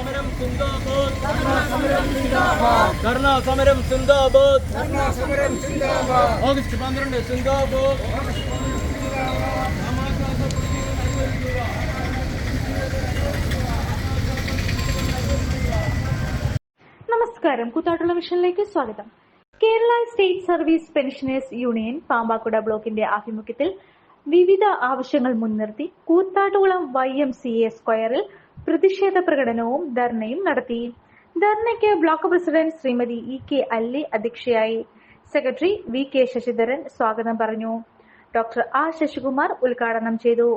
സമരം ധർണ സമരം ഓഗസ്റ്റ് പന്ത്രണ്ട് നമസ്കാരം. കൂത്താട്ടുള്ള മിഷനിലേക്ക് സ്വാഗതം. Kerala state service pensioners union Pampakuda ബ്ലോക്കിന്റെ ആഭിമുഖ്യത്തിൽ വിവിധ ആവശ്യങ്ങൾ മുൻനിർത്തി Koothattukulam Y M C A സ്ക്വയറിൽ പ്രതിഷേധ പ്രകടനവും ധർണയും നടത്തി. ധർണയ്ക്ക് block president Shrimati E K Alli അധ്യക്ഷയായി. സെക്രട്ടറി വി കെ ശശിധരൻ സ്വാഗതം പറഞ്ഞു. ഡോക്ടർ ആർ ശശികുമാർ ഉദ്ഘാടനം ചെയ്തു.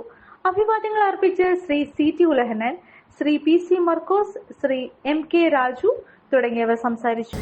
അഭിവാദ്യങ്ങൾ അർപ്പിച്ച് Shri C T Ulahannan Shri P C Markose Shri M K Raju തുടങ്ങിയവർ സംസാരിച്ചു.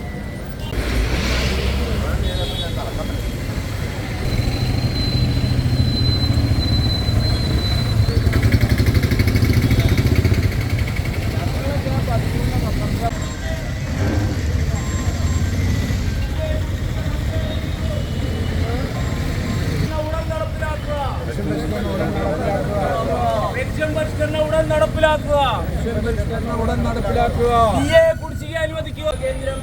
ഉടൻ നടപ്പിലാക്കുക. ഉടൻ നടപ്പിലാക്കുക. കുടിശ്ശിക അനുവദിക്കുക. കേന്ദ്രം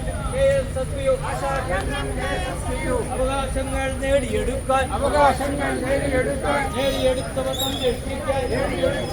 അവകാശങ്ങൾ നേടിയെടുക്കാൻ അവകാശങ്ങൾ നേടിയെടുക്കാൻ നേടിയെടുത്തവ സംരക്ഷിക്കാൻ ഇടപെടുന്നൊരു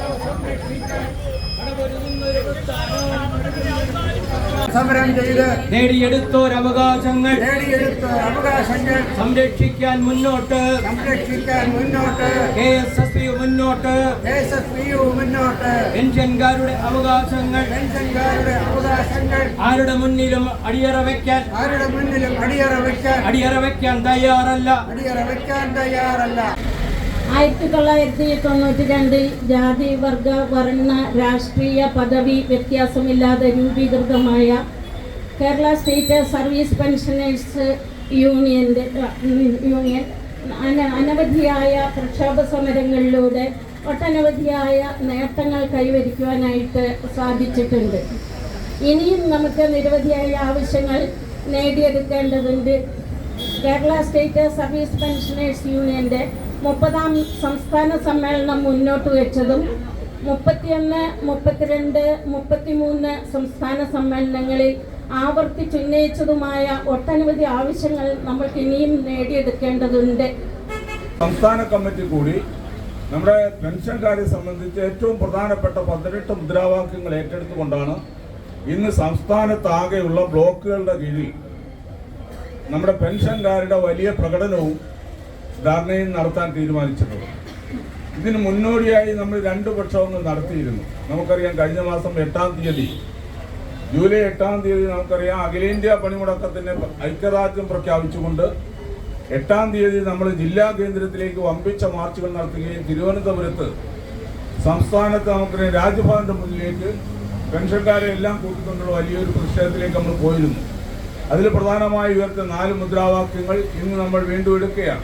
സമരം ചെയ്ത് നേടിയെടുത്തോരവകാശങ്ങൾ നേടിയെടുത്ത അവകാശങ്ങൾ സംരക്ഷിക്കാൻ മുന്നോട്ട് സംരക്ഷിക്കാൻ മുന്നോട്ട് കെ എസ് എസ് പി മുന്നോട്ട് K S S P U മുന്നോട്ട് പെൻഷൻകാരുടെ അവകാശങ്ങൾ പെൻഷൻകാരുടെ അവകാശങ്ങൾ ആരുടെ മുന്നിലും അടിയറ വയ്ക്കാൻ ആരുടെ മുന്നിലും അടിയറ വയ്ക്കാൻ അടിയറ വയ്ക്കാൻ തയ്യാറല്ല അടിയറ വയ്ക്കാൻ തയ്യാറല്ല ആയിരത്തി തൊള്ളായിരത്തി തൊണ്ണൂറ്റി രണ്ടിൽ ജാതി വർഗ വർണ രാഷ്ട്രീയ പദവി വ്യത്യാസമില്ലാതെ രൂപീകൃതമായ കേരള സ്റ്റേറ്റ് സർവീസ് പെൻഷനേഴ്സ് യൂണിയന്റെ യൂണിയൻ അന- അനവധിയായ പ്രക്ഷോഭ സമരങ്ങളിലൂടെ ഒട്ടനവധിയായ നേട്ടങ്ങൾ കൈവരിക്കുവാനായിട്ട് സാധിച്ചിട്ടുണ്ട്. ഇനിയും നമുക്ക് നിരവധിയായ ആവശ്യങ്ങൾ നേടിയെടുക്കേണ്ടതുണ്ട്. കേരള സ്റ്റേറ്റ് സർവീസ് പെൻഷനേഴ്സ് യൂണിയന്റെ മുപ്പതാം സംസ്ഥാന സമ്മേളനം മുന്നോട്ട് വെച്ചതും മുപ്പത്തിയൊന്ന് മുപ്പത്തിരണ്ട് മുപ്പത്തിമൂന്ന് സംസ്ഥാന സമ്മേളനങ്ങളിൽ ആവർത്തിച്ചുന്നയിച്ചതുമായ ഒട്ടനവധി ആവശ്യങ്ങൾ നമ്മൾ ഇനിയും നേടിയെടുക്കേണ്ടതുണ്ട്. സംസ്ഥാന കമ്മിറ്റി കൂടി നമ്മുടെ പെൻഷൻകാരെ സംബന്ധിച്ച് ഏറ്റവും പ്രധാനപ്പെട്ട പതിനെട്ട് മുദ്രാവാക്യങ്ങൾ ഏറ്റെടുത്തുകൊണ്ടാണ് ഇന്ന് സംസ്ഥാനത്താകെയുള്ള ബ്ലോക്കുകളുടെ കീഴിൽ നമ്മുടെ പെൻഷൻകാരുടെ വലിയ പ്രകടനവും ധർണയും നടത്താൻ തീരുമാനിച്ചിട്ടുള്ളത്. ഇതിന് മുന്നോടിയായി നമ്മൾ രണ്ട് പക്ഷവും നടത്തിയിരുന്നു. നമുക്കറിയാം കഴിഞ്ഞ മാസം എട്ടാം തീയതി ജൂലൈ എട്ടാം തീയതി നമുക്കറിയാം അഖിലേന്ത്യാ പണിമുടക്കത്തിന് ഐക്യദാർഢ്യം പ്രഖ്യാപിച്ചുകൊണ്ട് എട്ടാം തീയതി നമ്മൾ ജില്ലാ കേന്ദ്രത്തിലേക്ക് വമ്പിച്ച മാർച്ചുകൾ നടത്തുകയും തിരുവനന്തപുരത്ത് സംസ്ഥാനത്ത് നമുക്കറിയാം രാജ്ഭവന്റെ മുന്നിലേക്ക് പെൻഷൻകാരെ എല്ലാം കൂട്ടിക്കൊണ്ടുള്ള വലിയൊരു പ്രതിഷേധത്തിലേക്ക് നമ്മൾ പോയിരുന്നു. അതിൽ പ്രധാനമായി ഉയർത്തിയ നാല് മുദ്രാവാക്യങ്ങൾ ഇന്ന് നമ്മൾ വീണ്ടും എടുക്കുകയാണ്.